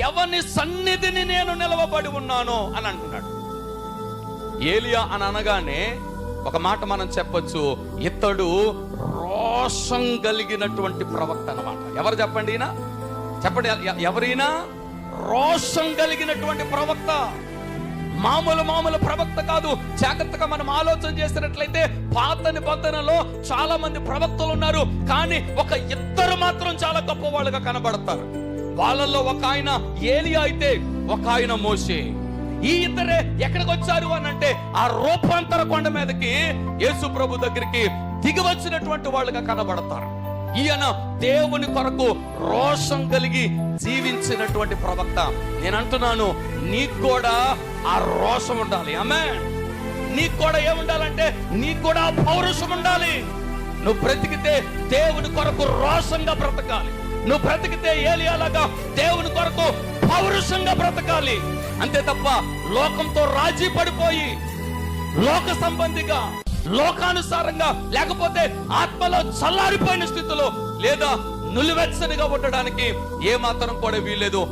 ఎవని సన్నిధిని నేను నిలవబడి ఉన్నాను అని అంటున్నాడు. ఏలియా అని అనగానే ఒక మాట మనం చెప్పొచ్చు. ఇతడు రోషం కలిగినటువంటి ప్రవక్త అన్నమాట. ఎవరు చెప్పండి ఈయన? చెప్పండి ఎవరైనా రోషం కలిగినటువంటి ప్రవక్త. మామూలు మామూలు ప్రవక్త కాదు. జాగ్రత్తగా మనం ఆలోచన చేసినట్లయితే పాత నిబంధనలో చాలా మంది ప్రవక్తలు ఉన్నారు. కానీ ఒక ఇద్దరు మాత్రం చాలా గొప్ప వాళ్ళుగా కనబడతారు. వాళ్ళల్లో ఒక ఆయన ఏలియా అయితే ఒక ఆయన మోసే ఈ ఇద్దరే ఎక్కడికి వచ్చారు అని అంటే ఆ రూపాంతర కొండ మీదకి యేసు ప్రభు దగ్గరికి దిగి వచ్చినటువంటి వాళ్ళుగా కనబడతారు. ఈయన దేవుని కొరకు రోషం కలిగి జీవించినటువంటి ప్రవక్త. నేను అంటున్నాను నీకు కూడా ఆ రోషం ఉండాలి. ఆమె నీకు కూడా ఏముండాలంటే నీకు కూడా పౌరుషం ఉండాలి. నువ్వు బ్రతికితే దేవుని కొరకు రోషంగా బ్రతకాలి. నువ్వు బ్రతికితే ఏలియాలాగా దేవుని కొరకు పౌరుషంగా బ్రతకాలి. అంతే తప్ప లోకంతో రాజీ పడిపోయి లోక సంబంధిగా లోకానుసారంగా లేకపోతే ఆత్మలో చల్లారిపోయిన స్థితిలో లేదా నులివెచ్చనిగా ఉండడానికి ఏ మాత్రం కూడా వీల్లేదు.